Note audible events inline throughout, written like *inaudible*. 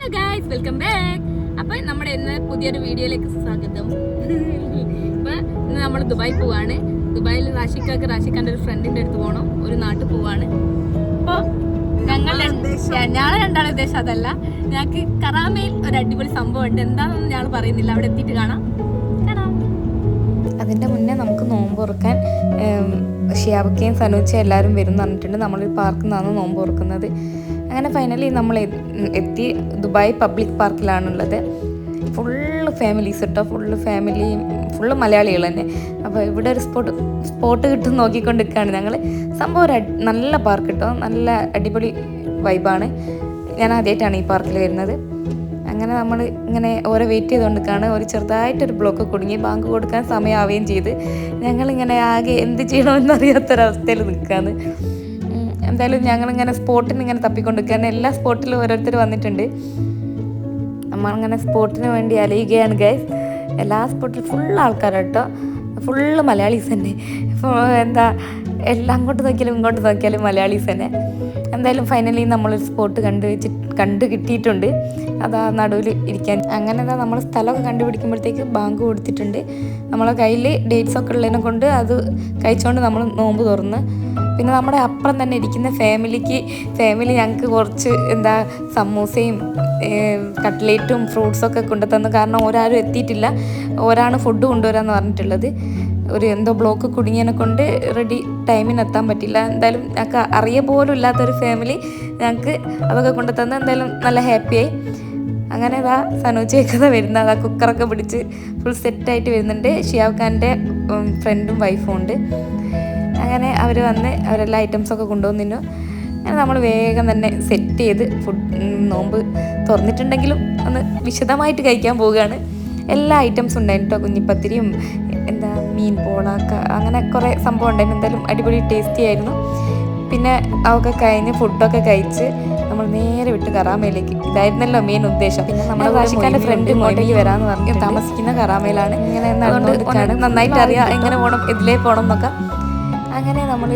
Guys welcome back അപ്പൊ നമ്മുടെ ഇന്ന് പുതിയൊരു വീഡിയോയിലേക്ക് സ്വാഗതം. ഇപ്പൊ ഇന്ന് നമ്മൾ ദുബായ് പോവാണ്. ദുബായിൽ റാഷിക്കാക്ക് റാഷിക്കാന്റെ ഒരു ഫ്രണ്ടിന്റെ അടുത്ത് പോകണം ഒരു നാട്ടിൽ പോവാണ്. അപ്പൊ ഞങ്ങൾ ഞാൻ രണ്ടാളെ ഉദ്ദേശം അതല്ല. ഞങ്ങൾക്ക് കറാമയിൽ ഒരു അടിപൊളി സംഭവം ഉണ്ട്. എന്താണെന്ന് ഞങ്ങൾ പറയുന്നില്ല. അവിടെ എത്തിയിട്ട് കാണാം. അതിന്റെ മുന്നേ നമുക്ക് നോമ്പ് ഉറക്കാൻ ഷിയാബക്കയും സനൂച്ചയും എല്ലാവരും വരും എന്ന് പറഞ്ഞിട്ടുണ്ട്. നമ്മളൊരു പാർക്കിൽ നിന്നാണ് നോമ്പ് തുറക്കുന്നത് അങ്ങനെ ഫൈനലി നമ്മൾ എത്തി ദുബായ് പബ്ലിക് പാർക്കിലാണുള്ളത് ഫുള്ള് ഫാമിലീസ് കേട്ടോ ഫുള്ള് ഫാമിലി ഫുള്ള് മലയാളികൾ തന്നെ. അപ്പോൾ ഇവിടെ ഒരു സ്പോട്ട് സ്പോട്ട് കിട്ടും നോക്കിക്കൊണ്ട് നിൽക്കുകയാണ് ഞങ്ങൾ സംഭവം ഒരു നല്ല പാർക്ക് കേട്ടോ നല്ല അടിപൊളി വൈബാണ് ഞാൻ ആദ്യമായിട്ടാണ് ഈ പാർക്കിൽ വരുന്നത്. അങ്ങനെ നമ്മൾ ഇങ്ങനെ ഓരോ വെയിറ്റ് ചെയ്തുകൊണ്ടിരിക്കുകയാണ് ഒരു ചെറുതായിട്ടൊരു ബ്ലോക്ക് കുടുങ്ങി ബാങ്ക് കൊടുക്കാൻ സമയമാവുകയും ചെയ്ത് ഞങ്ങളിങ്ങനെ ആകെ എന്ത് ചെയ്യണമെന്നറിയാത്തൊരവസ്ഥയിൽ നിൽക്കുകയാണ്. എന്തായാലും ഞങ്ങളിങ്ങനെ സ്പോട്ടിന് ഇങ്ങനെ തപ്പിക്കൊണ്ടിരിക്കുകയാണ് എല്ലാ സ്പോട്ടിലും ഓരോരുത്തർ വന്നിട്ടുണ്ട്. നമ്മളിങ്ങനെ സ്പോട്ടിന് വേണ്ടി അലയുകയാണ് ഗൈസ് എല്ലാ സ്പോട്ടിലും ഫുൾ ആൾക്കാരാണ് കേട്ടോ ഫുള്ള് മലയാളീസ് തന്നെ. ഇപ്പോൾ എന്താ എല്ലാം അങ്ങോട്ട് നോക്കിയാലും ഇങ്ങോട്ട് നോക്കിയാലും മലയാളീസ് തന്നെ. എന്തായാലും ഫൈനലി നമ്മളൊരു സ്പോട്ട് കണ്ടു വെച്ച് കണ്ടു കിട്ടിയിട്ടുണ്ട്. അതാ നടുവിൽ ഇരിക്കാൻ. അങ്ങനെ എന്താ നമ്മൾ സ്ഥലമൊക്കെ കണ്ടുപിടിക്കുമ്പോഴത്തേക്ക് ബാങ്ക് കൊടുത്തിട്ടുണ്ട്. നമ്മളെ കയ്യിൽ ഡേറ്റ്സ് ഒക്കെ ഉള്ളതിനെ കൊണ്ട് അത് കഴിച്ചുകൊണ്ട് നമ്മൾ നോമ്പ് തുറന്ന് പിന്നെ നമ്മുടെ അപ്പുറം തന്നെ ഇരിക്കുന്ന ഫാമിലിക്ക് ഫാമിലി ഞങ്ങൾക്ക് കുറച്ച് എന്താ സമൂസയും കട്ട്ലേറ്റും ഫ്രൂട്ട്സും ഒക്കെ കൊണ്ടുതന്നു കാരണം ഒരാരും എത്തിയിട്ടില്ല. ഒരാണ് ഫുഡ് കൊണ്ടുവരാമെന്ന് പറഞ്ഞിട്ടുള്ളത്. ഒരു എന്തോ ബ്ലോക്ക് കുടുങ്ങിയതിനെ കൊണ്ട് റെഡി ടൈമിന് എത്താൻ പറ്റില്ല. എന്തായാലും ഞങ്ങൾക്ക് അറിയ പോലും ഇല്ലാത്തൊരു ഫാമിലി ഞങ്ങൾക്ക് അതൊക്കെ കൊണ്ടുതന്ന് എന്തായാലും നല്ല ഹാപ്പിയായി അങ്ങനെ ഇതാ സനോച്ചയൊക്കെ വരുന്നത്. അതാ കുക്കറൊക്കെ പിടിച്ച് ഫുൾ സെറ്റായിട്ട് വരുന്നുണ്ട്. ഷിയാവ് ഖാന്റെ ഫ്രണ്ടും വൈഫും ഉണ്ട്. അങ്ങനെ അവർ വന്ന് അവരെല്ലാ ഐറ്റംസൊക്കെ കൊണ്ടുവന്നിരുന്നു അങ്ങനെ നമ്മൾ വേഗം തന്നെ സെറ്റ് ചെയ്ത് ഫുഡ് നോമ്പ് തുറന്നിട്ടുണ്ടെങ്കിലും ഒന്ന് വിശദമായിട്ട് കഴിക്കാൻ പോവുകയാണ്. എല്ലാ ഐറ്റംസും ഉണ്ടായിരുന്നു കേട്ടോ കുഞ്ഞിപ്പത്തിരിയും എന്താ മീൻ പോളാക്ക അങ്ങനെ കുറേ സംഭവം ഉണ്ടായിരുന്നു. എന്തായാലും അടിപൊളി ടേസ്റ്റി ആയിരുന്നു. പിന്നെ അതൊക്കെ കഴിഞ്ഞ് ഫുഡൊക്കെ കഴിച്ച് നമ്മൾ നേരെ വിട്ട് കറാമയിലേക്ക്. ഇതായിരുന്നല്ലോ മെയിൻ ഉദ്ദേശം. പിന്നെ നമ്മുടെ ഭാഷക്കാരുടെ ഫ്രണ്ട് ഇങ്ങോട്ടേക്ക് വരാമെന്ന് പറഞ്ഞു താമസിക്കുന്ന കറാമയിലാണ്. ഇങ്ങനെ നന്നായിട്ട് അറിയാം എങ്ങനെ പോകണം ഇതിലേ പോകണം എന്നൊക്കെ. അങ്ങനെ നമ്മൾ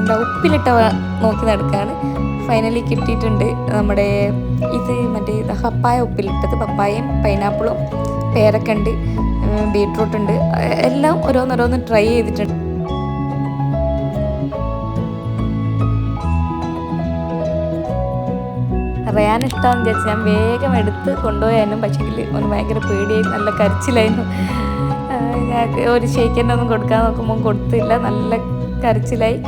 എന്താ ഉപ്പിലിട്ട നോക്കി നടക്കുകയാണ് ഫൈനലി കിട്ടിയിട്ടുണ്ട് നമ്മുടെ ഇത് മറ്റേ പപ്പായ ഉപ്പിലിട്ടത്. പപ്പായയും പൈനാപ്പിളും പേരക്ക ഉണ്ട്. ബീട്രൂട്ട് ഉണ്ട്. എല്ലാം ഓരോന്നോരോന്ന് ട്രൈ ചെയ്തിട്ടുണ്ട്. അറിയാൻ ഇഷ്ടമാണെന്ന് ഞാൻ വേഗം എടുത്ത് കൊണ്ടുപോയായിരുന്നു. പക്ഷേ ഒന്ന് ഭയങ്കര പേടിയായി നല്ല കരച്ചിലായിരുന്നു. ഞാൻ ഒരു ഷേക്കന്റെ ഒന്നും കൊടുക്കാൻ നോക്കുമ്പോൾ കൊടുത്തില്ല. നല്ല കരച്ചിലായി.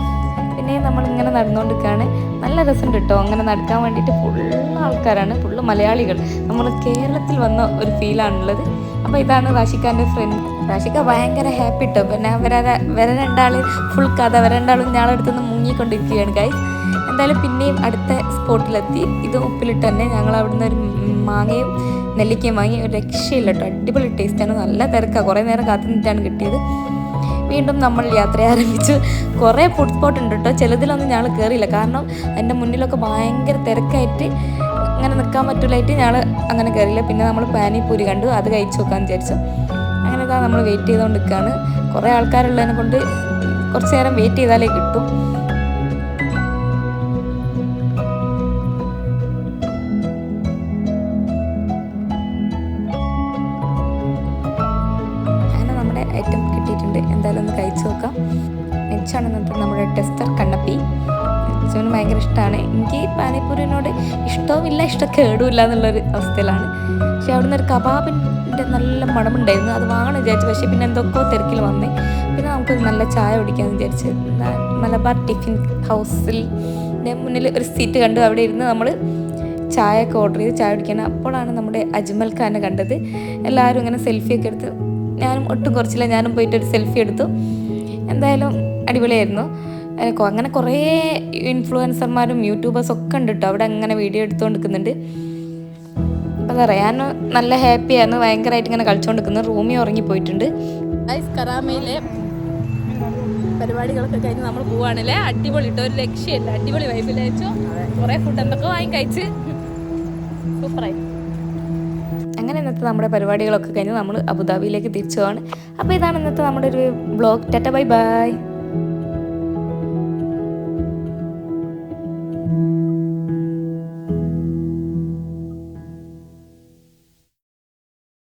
പിന്നെ നമ്മൾ ഇങ്ങനെ നടന്നുകൊണ്ടിരിക്കുകയാണ്. നല്ല രസമുണ്ട് കേട്ടോ. അങ്ങനെ നടക്കാൻ വേണ്ടിയിട്ട് ഫുള്ള് ആൾക്കാരാണ്. ഫുള്ള് മലയാളികൾ. നമ്മൾ കേരളത്തിൽ വന്ന ഒരു ഫീലാണുള്ളത് അപ്പോൾ ഇതാണ് റാഷിക്കാന്റെ ഫ്രണ്ട് റാഷിക്ക ഭയങ്കര ഹാപ്പി കേട്ടോ പിന്നെ അവരെ വരെ രണ്ടാൾ ഫുൾ കഥ. വരെ രണ്ടാളും ഞാളെടുത്തുനിന്ന് മുങ്ങിക്കൊണ്ടിരിക്കുകയാണ് കൈ എന്തായാലും പിന്നെയും അടുത്ത സ്പോട്ടിലെത്തി ഇത് ഉപ്പിലിട്ട് തന്നെ ഞങ്ങൾ അവിടുന്ന് ഒരു മാങ്ങയും നെല്ലിക്കയും വാങ്ങി. ഒരു രക്ഷയില്ല കേട്ടോ അടിപൊളി ടേസ്റ്റാണ് നല്ല തിരക്കാണ് കുറേ നേരം കാത്തു നിന്നിട്ടാണ് കിട്ടിയത്. വീണ്ടും നമ്മൾ യാത്ര ആരംഭിച്ചു. കുറേ ഫുഡ് സ്പോട്ട് ഉണ്ട് കേട്ടോ ചിലതിലൊന്നും ഞങ്ങൾ കയറിയില്ല കാരണം എന്റെ മുന്നിലൊക്കെ ഭയങ്കര തിരക്കായിട്ട് അങ്ങനെ നിൽക്കാൻ പറ്റില്ലായിട്ട് ഞങ്ങൾ അങ്ങനെ കയറിയില്ല പിന്നെ നമ്മൾ പാനിപ്പൂരി കണ്ടു. അത് കഴിച്ചു നോക്കാമെന്ന് വിചാരിച്ചു. അങ്ങനെ നമ്മൾ വെയിറ്റ് ചെയ്തുകൊണ്ട് നിൽക്കുകയാണ്. കുറേ ആൾക്കാരുള്ളതിനെ കൊണ്ട് കുറച്ച് നേരം വെയിറ്റ് ചെയ്താലേ കിട്ടും. ഐറ്റം കിട്ടിയിട്ടുണ്ട്. എന്തായാലും ഒന്ന് കഴിച്ചു നോക്കാം. നെച്ചാണ് നമ്മുടെ ടെസ്റ്റർ കണ്ണപ്പി. നെച്ചോന് ഭയങ്കര ഇഷ്ടമാണ് എനിക്ക് പാനിപ്പൂരിനോട് ഇഷ്ടവുമില്ല ഇഷ്ടം കേടുമില്ല എന്നുള്ളൊരു അവസ്ഥയിലാണ്. പക്ഷെ അവിടുന്ന് ഒരു കബാബിന്റെ നല്ല മണമുണ്ടായിരുന്നു. അത് വാങ്ങണം വിചാരിച്ചു. പക്ഷേ പിന്നെ എന്തൊക്കെയോ തിരക്കിൽ വന്നേ. പിന്നെ നമുക്കൊരു നല്ല ചായ കുടിക്കാമെന്ന് വിചാരിച്ച് മലബാർ ടിഫിൻ ഹൗസിൽ മുന്നിൽ ഒരു സീറ്റ് കണ്ടു. അവിടെ ഇരുന്ന് നമ്മൾ ചായ ഒക്കെ ഓർഡർ ചെയ്ത് ചായ കുടിക്കണം. അപ്പോഴാണ് നമ്മുടെ അജ്മൽ ഖാനെ കണ്ടത്. എല്ലാവരും ഇങ്ങനെ സെൽഫിയൊക്കെ എടുത്ത് ഞാനും ഒട്ടും കുറച്ചില്ല. ഞാനും പോയിട്ട് ഒരു സെൽഫി എടുത്തു. എന്തായാലും അടിപൊളിയായിരുന്നു. അങ്ങനെ കുറേ ഇൻഫ്ലുവൻസർമാരും യൂട്യൂബേഴ്സും ഒക്കെ ഉണ്ട് കേട്ടോ അവിടെ അങ്ങനെ വീഡിയോ എടുത്തുകൊണ്ട് നിൽക്കുന്നുണ്ട് എന്താ പറയുക ഞാൻ നല്ല ഹാപ്പിയായിരുന്നു ഭയങ്കരമായിട്ട് ഇങ്ങനെ കളിച്ചുകൊണ്ട് റൂമിൽ ഉറങ്ങിപ്പോയിട്ടുണ്ട് പോയിട്ടുണ്ട്. കറാമയിലെ പരിപാടികളൊക്കെ കഴിഞ്ഞ് നമ്മൾ പോവാണല്ലേ? അടിപൊളി ഒരു ലക്ഷ്യമില്ല അടിപൊളി വൈബിലയച്ചു കുറെ ഫുഡ് എന്തൊക്കെ വാങ്ങി കഴിച്ച്? *laughs* സൂപ്പറായി ഇന്നത്തെ നമ്മുടെ പരിപാടികളൊക്കെ കഴിഞ്ഞ് നമ്മൾ അബുദാബിയിലേക്ക് തിരിച്ചു പോവാണ് അപ്പോൾ ഇതാണ് ഇന്നത്തെ നമ്മുടെ ഒരു ബ്ലോഗ് ടാറ്റ ബൈ ബൈ.